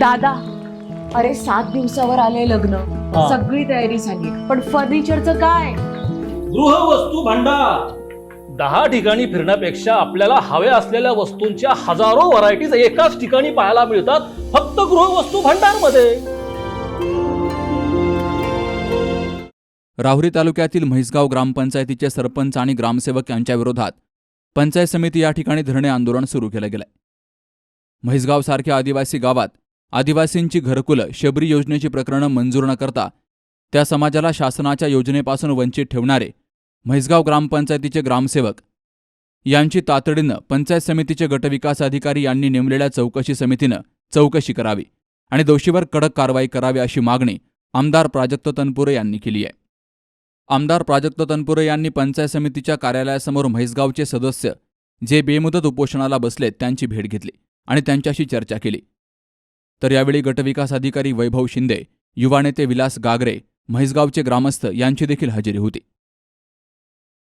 दादा अरे सात दिवसावर आले लग्न. हा. सगळी तयारी झाली. पण फर्निचरचं काय? गृहवस्तू भांडार. दहा ठिकाणी फिरण्यापेक्षा आपल्याला हव्या असलेल्या वस्तूंच्या हजारो व्हरायटीज एकाच ठिकाणी पाहायला मिळतात फक्त गृहवस्तू भांडारमध्ये राहुरी तालुक्यातील म्हैसगाव ग्रामपंचायतीचे सरपंच आणि ग्रामसेवक यांच्या विरोधात पंचायत समिती या ठिकाणी धरणे आंदोलन सुरू केलं गेलंय. म्हैसगावसारख्या आदिवासी गावात आदिवासींची घरकुलं शबरी योजनेची प्रकरणं मंजूर न करता त्या समाजाला शासनाच्या योजनेपासून वंचित ठेवणारे म्हैसगाव ग्रामपंचायतीचे ग्रामसेवक यांची तातडीनं पंचायत समितीचे गटविकास अधिकारी यांनी नेमलेल्या चौकशी समितीनं चौकशी करावी आणि दोषीवर कडक कारवाई करावी अशी मागणी आमदार प्राजक्त तनपुरे यांनी केली आहे. आमदार प्राजक्त तनपुरे यांनी पंचायत समितीच्या कार्यालयासमोर म्हैसगावचे सदस्य जे बेमुदत उपोषणाला बसलेत त्यांची भेट घेतली आणि त्यांच्याशी चर्चा केली. तर यावेळी गटविकास अधिकारी वैभव शिंदे युवा नेते विलास गागरे म्हैसगावचे ग्रामस्थ यांची देखील हजेरी होती.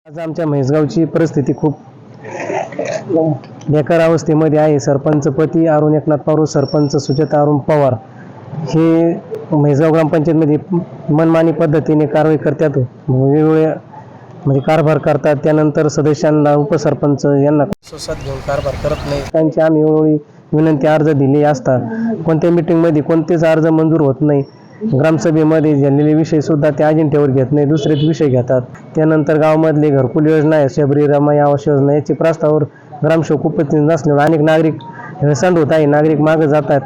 आज आमच्या म्हैसगावची परिस्थिती खूप बेकार अवस्थेमध्ये आहे. सरपंच पती अरुण एकनाथ पवार सरपंच सुजाता अरुण पवार हे म्हैसगाव ग्रामपंचायतमध्ये मनमानी पद्धतीने कारवाई करतात. वेगवेगळे म्हणजे कारभार करतात. त्यानंतर सदस्यांना उपसरपंच यांना घेऊन कारभार करत नाही. त्यांची आम्ही वेळोवेळी विनंती अर्ज दिले असतात. कोणत्या मिटिंगमध्ये कोणतेच अर्ज मंजूर होत नाही. ग्रामसभेमध्ये झालेले विषय सुद्धा ते अजिंठ्यावर घेत नाही दुसरेच विषय घेतात. त्यानंतर गावामधले घरकुल योजना आहे शबरी रमाई आवास योजना याची प्रस्तावावर ग्रामसेवक उपस्थित नसल्यामुळे अनेक नागरिक हेळसांड होत आहे नागरिक मागे जातात.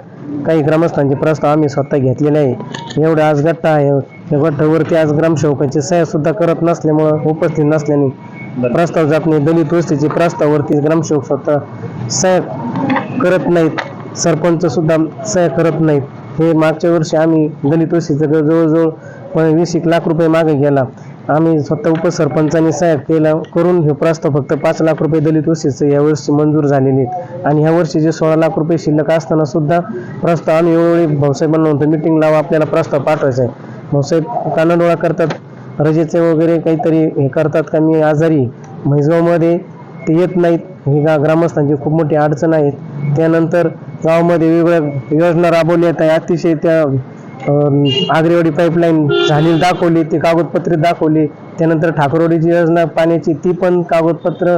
काही ग्रामस्थांचे प्रस्ताव आम्ही स्वतः घेतलेले आहे. एवढे आज गट्टा आहे. या गट्टावरती आज ग्रामसेवकांची सह्या सुद्धा करत नसल्यामुळं उपस्थित नसल्याने प्रस्ताव जात नाही. दलित वस्तीचे प्रस्तावावरती ग्रामसेवक स्वतः सह्या करत नाहीत. सरपंच सुद्धा सह्या करत नाहीत. हे मागच्या वर्षी आम्ही दलित वस्तीचं जवळजवळ पण वीस एक लाख रुपये मागे गेला. आम्ही स्वतः उपसरपंचांनी सह्या केला करून हे प्रस्ताव फक्त पाच लाख रुपये दलित वस्तीचं यावर्षी मंजूर झालेले आहेत. आणि ह्या वर्षी जे सोळा लाख रुपये शिल्लक असताना सुद्धा प्रस्ताव आम्ही वेळोवेळी भाऊसाहेबांना म्हणतो मिटिंग लावा आपल्याला प्रस्ताव पाठवायचा आहे. भाऊसाहेब कानाडोळा करतात रजेचे वगैरे काहीतरी हे करतात का? मी आजारी म्हैसगावमध्ये ते येत नाहीत. ही गा ग्रामस्थांची खूप मोठी अडचण आहे. त्यानंतर गावामध्ये वेगवेगळ्या योजना राबवल्यात आहे अतिशय त्या आगरेवाडी पाईपलाईन झाली दाखवली ती कागदपत्रे दाखवली. त्यानंतर ठाकरवाडीची योजना पाण्याची ती पण कागदपत्र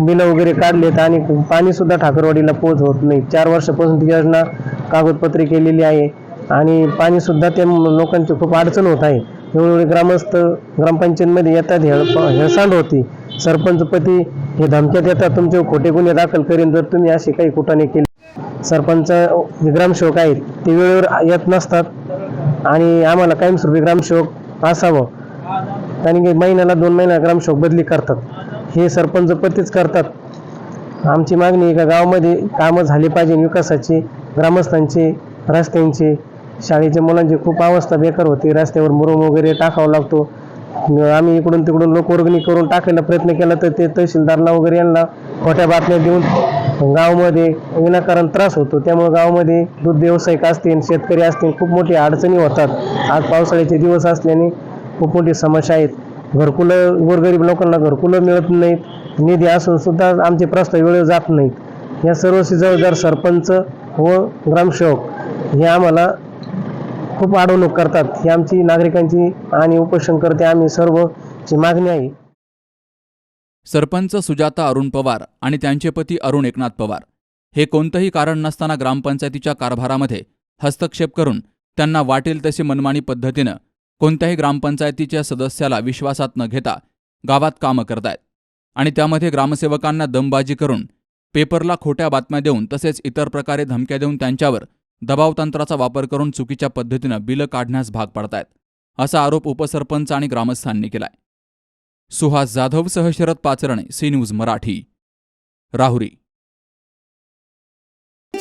बिलं वगैरे काढलेत. आणि पाणीसुद्धा ठाकरवाडीला पोच होत नाही. चार वर्षापासून ती योजना कागदपत्रे केलेली आहे. आणि पाणीसुद्धा त्या लोकांची खूप अडचण होत आहे. वेळोवेळी ग्रामस्थ ग्रामपंचायतमध्ये येतात हेळ हेळसांड होती सरपंचपती हे धमक्या देतात तुमचे खोटे गुन्हे दाखल करीन. जर तुम्ही असे काही कुठाने केले. सरपंच जे ग्रामसेवक आहेत ते वेळेवर येत नसतात. आणि आम्हाला कायमस्वरूपी ग्रामसेवक असावं. कारण की महिन्याला दोन महिना ग्रामसेवक बदली करतात. हे सरपंच पतीच करतात. आमची मागणी एका गावामध्ये कामं झाली पाहिजे विकासाची ग्रामस्थांची रस्त्यांची शाळेच्या मुलांची खूप अवस्था बेकार होती. रस्त्यावर मुरुम वगैरे टाकावा लागतो. आम्ही इकडून तिकडून लोकवर्गणी करून टाकायला प्रयत्न केला तर ते तहसीलदारला वगैरे यांना खोट्या बातम्या देऊन गावामध्ये विनाकारण त्रास होतो. त्यामुळे गावामध्ये दूध व्यावसायिक असतील शेतकरी असतील खूप मोठी अडचणी होतात. आज पावसाळ्याचे दिवस असल्याने खूप मोठी समस्या आहेत. घरकुलं गोरगरीब लोकांना घरकुलं मिळत नाहीत. निधी असून सुद्धा आमचे प्रस्ताव वेळेवर जात नाहीत. या सर्व जबाबदार सरपंच व ग्रामसेवक हे आम्हाला खूप अडवणूक करतात. ही आमची नागरिकांची आणि उपोषणकर्ते आम्ही सर्वची मागणी आहे. सरपंच सुजाता अरुण पवार आणि त्यांचे पती अरुण एकनाथ पवार. हे कोणतंही कारण नसताना ग्रामपंचायतीच्या कारभारामध्ये हस्तक्षेप करून त्यांना वाटेल तशी मनमानी पद्धतीनं कोणत्याही ग्रामपंचायतीच्या सदस्याला विश्वासात न घेता गावात कामं करतायत. आणि त्यामध्ये ग्रामसेवकांना दमबाजी करून पेपरला खोट्या बातम्या देऊन तसेच इतर प्रकारे धमक्या देऊन त्यांच्यावर दबावतंत्राचा वापर करून चुकीच्या पद्धतीनं बिलं काढण्यास भाग पडतायत असा आरोप उपसरपंच आणि ग्रामस्थांनी केलाय. सुहास जाधव सह शरद पाचरणे सी न्यूज मराठी. राहुरी.